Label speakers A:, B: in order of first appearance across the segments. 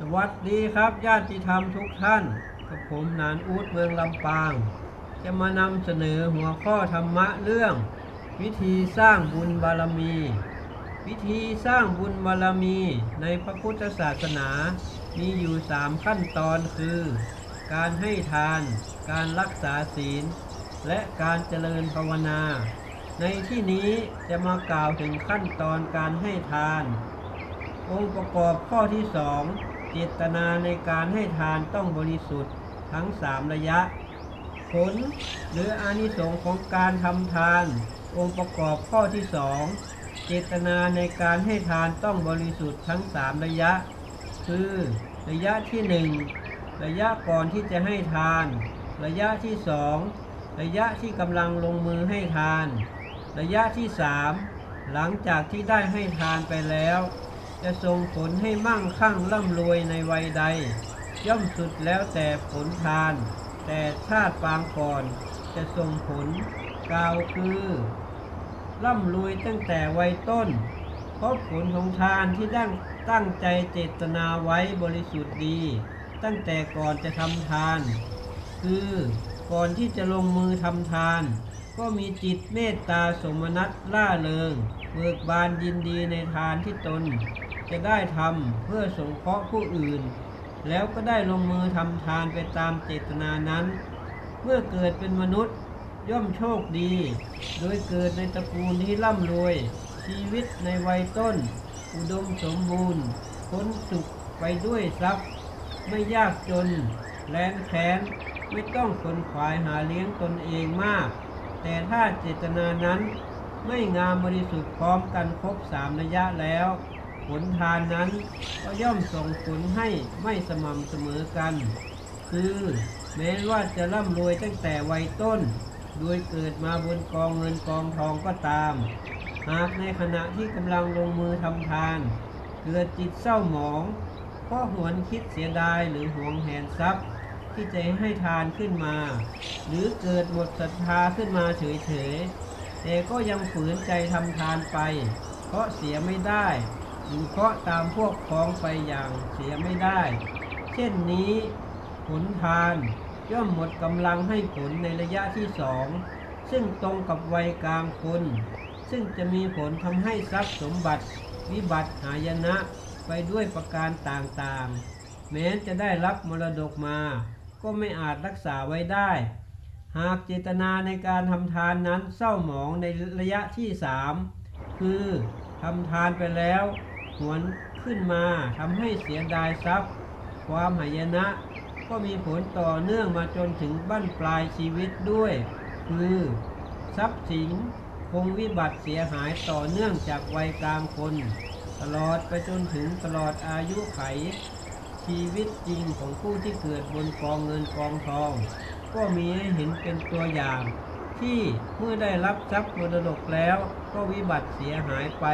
A: สวัสดีครับญาติธรรมทุกท่าน กับผมนานอูดเมืองลำปาง จะมานำเสนอหัวข้อธรรมะเรื่อง วิธีสร้างบุญบารมี วิธีสร้างบุญบารมีในพระพุทธศาสนา มีอยู่สามขั้นตอนคือ การให้ทาน การรักษาศีล และการเจริญภาวนา ในที่นี้จะมากล่าวถึงขั้นตอนการให้ทาน องค์ประกอบข้อที่สอง เจตนาในการให้ทานต้องบริสุทธิ์ทั้งสามระยะ ผลหรืออานิสงส์ของการทำทาน องค์ประกอบข้อที่สองเจตนาในการให้ทานต้องบริสุทธิ์ทั้งสามระยะ คือระยะที่หนึ่งระยะก่อนที่จะให้ทาน ระยะที่สองระยะที่กำลังลงมือให้ทาน ระยะที่สามหลังจากที่ได้ให้ทานไปแล้ว จะส่งผลให้มั่งคั่งร่ำรวยในวัยใด ย่อมสุดแล้วแต่ผลทาน แต่ชาติปางก่อนจะส่งผลกล่าวคือ ร่ำรวยตั้งแต่วัยต้น เพราะผลของทานที่ตั้งตั้งใจเจตนาไว้บริสุทธิ์ดี ตั้งแต่ก่อนจะทำทาน คือก่อนที่จะลงมือทำทาน ก็มีจิตเมตตาสมนัตล่าเริงเบิกบานยินดีในทานที่ตน จะได้ทำเพื่อสงเคราะห์ผู้อื่น แล้วก็ได้ลงมือทำทานไปตามเจตนานั้น เมื่อเกิดเป็นมนุษย์ย่อมโชคดี โดยเกิดในตระกูลที่ร่ำรวย ชีวิตในวัยต้น อุดมสมบูรณ์พ้นสุขไปด้วยทรัพย์ ไม่ยากจนแลนแค้นไม่ต้องขนขวายหาเลี้ยงตนเองมาก แต่ถ้าเจตนานั้นไม่งามบริสุทธิ์พร้อมกันครบสามระยะแล้ว ผลทานนั้นก็ย่อมส่งผลให้ไม่สม่ำเสมอกัน คือแม้ว่าจะร่ำรวยตั้งแต่วัยต้น โดยเกิดมาบนกองเงินกองทองก็ตาม หากในขณะที่กำลังลงมือทำทาน เกิดจิตเศร้าหมองเพราะหวนคิดเสียดายหรือหวงแหนทรัพย์ที่จะให้ทานขึ้นมา หรือเกิดหมดศรัทธาขึ้นมาเฉยๆแต่ก็ยังฝืนใจทำทานไป เพราะเสียไม่ได้ หรือเพราะตามพวกพ้องไปอย่างเสียไม่ได้ เช่นนี้ผลทานย่อมหมดกำลังให้ผลในระยะที่สอง ซึ่งตรงกับวัยกลางคน ซึ่งจะมีผลทำให้ทรัพย์สมบัติ วิบัติหายนะไปด้วยประการต่างๆ แม้จะได้รับมรดกมา ก็ไม่อาจรักษาไว้ได้ หากเจตนาในการทำทานนั้นเศร้าหมองในระยะที่สามคือทำทานไปแล้ว หวนขึ้นมาทำให้เสียดายทรัพย์ ความหายนะ ก็มีผลต่อเนื่องมาจนถึงบั้นปลายชีวิตด้วย คือ ทรัพย์สินคงวิบัติเสียหายต่อเนื่องจากวัยกลางคน ตลอดไปจนถึงตลอดอายุไข ชีวิตจริงของผู้ที่เกิดบนกองเงินกองทอง ก็มีให้เห็นเป็นตัวอย่าง ที่เมื่อได้รับทรัพย์มรดกแล้วก็วิบัติเสียหายไป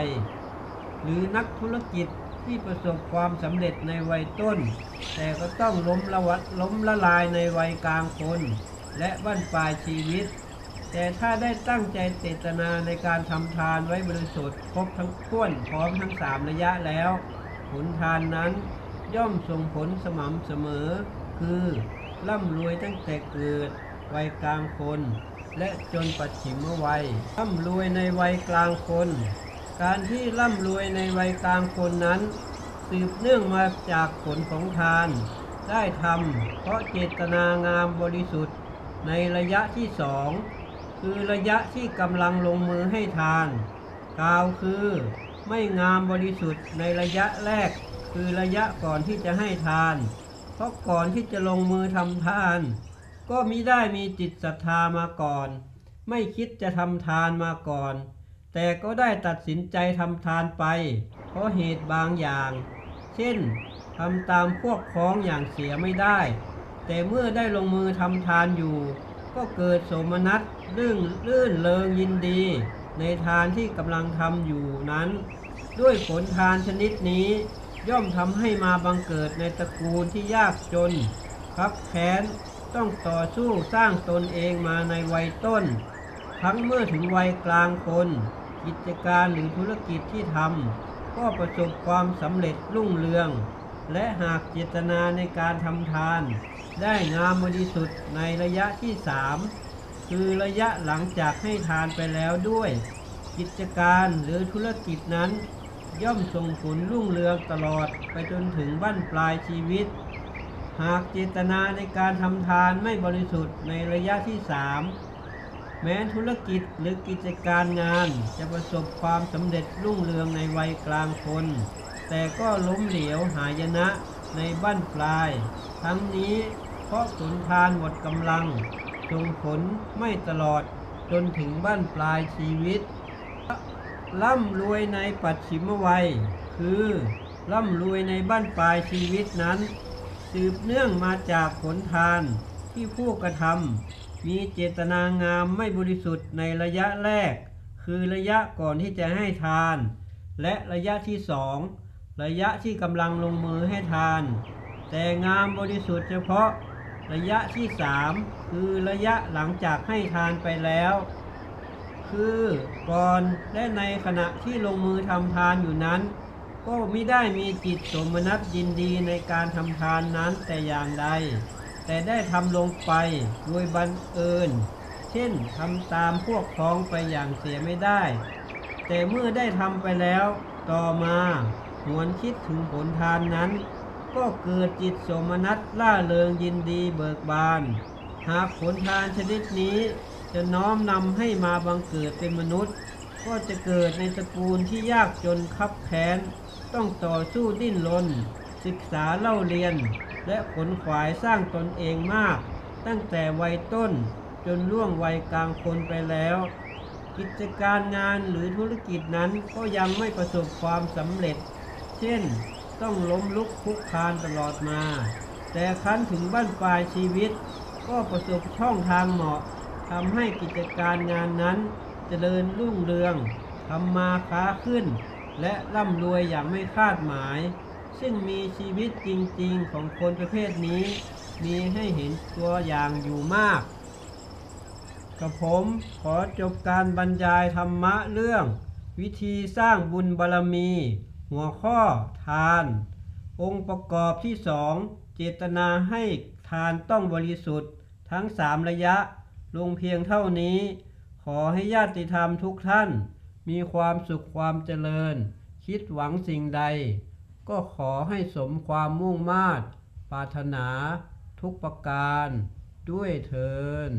A: หรือนักธุรกิจที่ประสบความสำเร็จในวัยต้น แต่ก็ต้องล้มละวัดล้มละลายในวัยกลางคน และบั้นปลายชีวิต แต่ถ้าได้ตั้งใจเจตนาในการทำทานไว้บริสุทธิ์ครบทั้งท้วนพร้อมทั้งสามระยะแล้ว ผลทานนั้นย่อมส่งผลสม่ำเสมอ คือร่ำรวยตั้งแต่เกิดวัยกลางคน และจนปัจฉิมวัยร่ำรวยในวัยกลางคน การที่ร่ำรวยในวัยกลางคนนั้น สืบเนื่องมาจากผลของทาน ได้ทำเพราะเจตนางามบริสุทธิ์ ในระยะที่สองคือระยะที่กำลังลงมือให้ทาน กล่าวคือไม่งามบริสุทธิ์ในระยะแรก คือระยะก่อนที่จะให้ทาน เพราะก่อนที่จะลงมือทำทาน ก็มิได้มีจิตศรัทธามาก่อน ไม่คิดจะทำทานมาก่อน แต่ก็ได้ตัดสินใจทำทานไป เพราะเหตุบางอย่าง เช่นทำตามพวกพ้องอย่างเสียไม่ได้ แต่เมื่อได้ลงมือทำทานอยู่ ก็เกิดโสมนัสลื่นลื่นเริงยินดี ในทานที่กำลังทำอยู่นั้น ด้วยผลทานชนิดนี้ ย่อมทำให้มาบังเกิดในตระกูลที่ยากจนครับแค้นต้องต่อสู้สร้างตนเองมาในวัยต้น ทั้งเมื่อถึงวัยกลางคน กิจการหรือธุรกิจที่ทำก็ประสบความสำเร็จรุ่งเรือง และหากเจตนาในการทำทาน ได้งามบริสุทธิ์ในระยะที่สามคือระยะหลังจากให้ทานไปแล้วด้วย กิจการหรือธุรกิจนั้น ย่อมส่งผลรุ่งเรืองตลอดไปจนถึงบั้นปลายชีวิต หากเจตนาในการทำทานไม่บริสุทธิ์ในระยะที่สาม แม้ธุรกิจหรือกิจการงานจะประสบความสำเร็จรุ่งเรืองในวัยกลางคน แต่ก็ล้มเหลวหายนะในบั้นปลาย ทั้งนี้เพราะผลทานหมดกำลังส่งผลไม่ตลอดจนถึงบั้นปลายชีวิต ร่ำรวยในปัจฉิมวัย คือร่ำรวยในบ้านปลายชีวิตนั้น สืบเนื่องมาจากผลทานที่ผู้กระทำ มีเจตนางามไม่บริสุทธิ์ในระยะแรก คือระยะก่อนที่จะให้ทาน และระยะที่สองระยะที่กำลังลงมือให้ทาน แต่งามบริสุทธิ์เฉพาะระยะที่สามคือระยะหลังจากให้ทานไปแล้ว คือก่อนและในขณะที่ลงมือทำทานอยู่นั้น ก็ไม่ได้มีจิตสมนัตยินดีในการทำทานนั้นแต่อย่างใด แต่ได้ทำลงไปโดยบังเอิญ เช่นทำตามพวกพ้องไปอย่างเสียไม่ได้ แต่เมื่อได้ทำไปแล้วต่อมาหวนคิดถึงผลทานนั้น ก็เกิดจิตสมนัตล่าเริงยินดีเบิกบาน หากผลทานชนิดนี้จะน้อมนำให้มาบังเกิดเป็นมนุษย์ ก็จะเกิดในตระกูลที่ยากจนคับแค้น ต้องต่อสู้ดิ้นรนศึกษาเล่าเรียน และขนขวายสร้างตนเองมาก ตั้งแต่วัยต้นจนล่วงวัยกลางคนไปแล้ว กิจการงานหรือธุรกิจนั้นก็ยังไม่ประสบความสำเร็จ เช่น ต้องล้มลุกคลุกคานตลอดมา แต่ครั้นถึงบ้านปลายชีวิต ก็ประสบช่องทางเหมาะทำให้กิจการงานนั้นเจริญรุ่งเรืองทำมาค้าขึ้น และร่ำรวยอย่างไม่คาดหมาย ซึ่งมีชีวิตจริงๆของคนประเภทนี้ มีให้เห็นตัวอย่างอยู่มาก กับผมขอจบการบรรยายธรรมะเรื่อง วิธีสร้างบุญบารมี หัวข้อทาน องค์ประกอบที่สองเจตนาให้ทานต้องบริสุทธิ์ทั้งสามระยะ ลงเพียงเท่านี้ ขอให้ญาติธรรมทุกท่าน มีความสุขความเจริญ คิดหวังสิ่งใด ก็ขอให้สมความมุ่งมา่ปรารถนาทุกประการด้วยเทิน